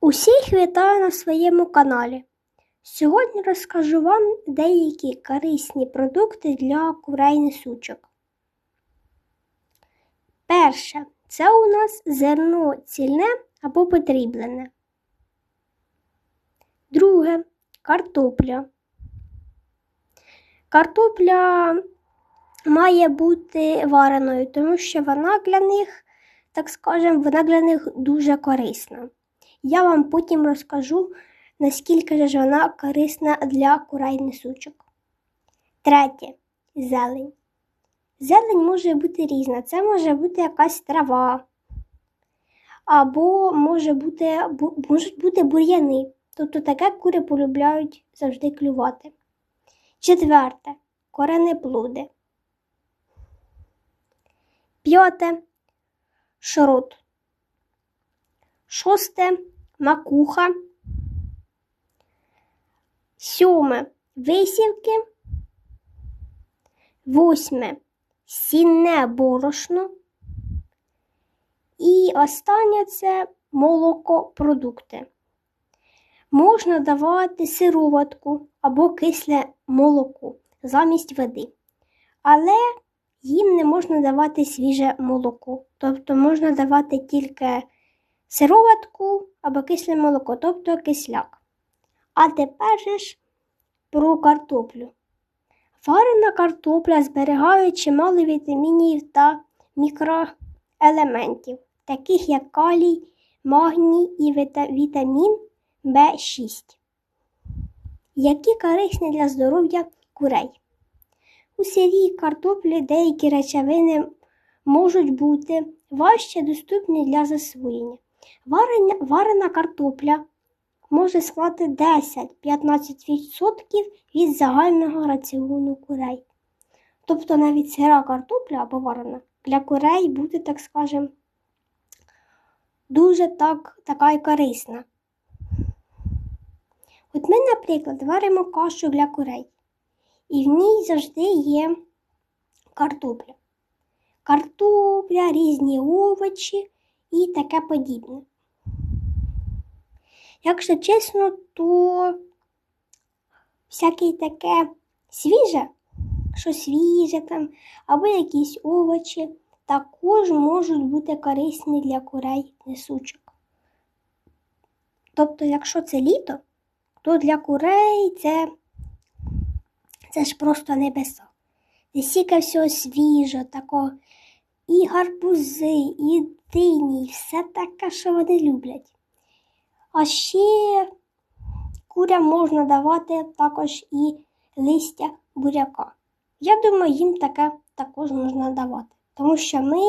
Усіх вітаю на своєму каналі. Сьогодні розкажу вам деякі корисні продукти для курей несучок. Перше, це у нас зерно цільне або потріблене. Друге картопля. Картопля має бути вареною, тому що вона для них, так скажемо, вона для них дуже корисна. Я вам потім розкажу, наскільки ж вона корисна для курей несучок. Третє зелень. Зелень може бути різна. Це може бути якась трава, або може бути, бу- можуть бути бур'яни. Тобто таке кури полюбляють завжди клювати. Четверте коренеплоди. П'яте шрот. Шосте макуха. Сьоме висівки. Восьме сінне борошно. І останнє це молокопродукти. Можна давати сироватку або кисле молоко замість води. Але їм не можна давати свіже молоко. Тобто можна давати тільки сироватку або кисле молоко, тобто кисляк. А тепер ж про картоплю. Варена картопля зберігає чимало вітамінів та мікроелементів, таких як калій, магній і вітамін В6, які корисні для здоров'я курей. У сирій картоплі деякі речовини можуть бути важче доступні для засвоєння. Варена, картопля може склати 10-15% від загального раціону курей. Тобто навіть сира картопля або варена для курей буде, так скажем, дуже так, така й корисна. От ми, наприклад, варимо кашу для курей, і в ній завжди є картопля. Картопля, різні овочі і таке подібне. Якщо чесно, то всяке таке свіже, що свіже там, або якісь овочі, також можуть бути корисні для курей несучок. Тобто, якщо це літо, то для курей це, це ж просто небеса. Де стільки всього свіжого, такого, і гарбузи, і дині, і все таке, що вони люблять. А ще курям можна давати також і листя буряка. Я думаю, їм таке також можна давати, тому що ми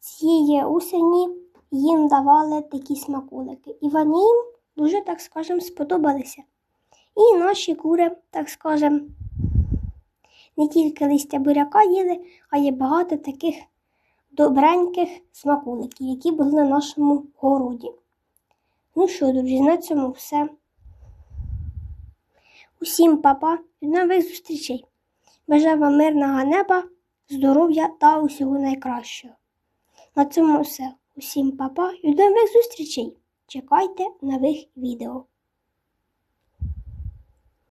цієї осені їм давали такі смаколики, і вони їм дуже, так скажемо, сподобалися. І наші кури, так скажемо, не тільки листя буряка їли, а є багато таких добреньких смаколиків, які були на нашому городі. Ну що, друзі, на цьому все. Усім папа і нових зустрічей. Бажаю вам мирного неба, здоров'я та усього найкращого. На цьому все. Усім папа і до нових зустрічей. Чекайте нових відео.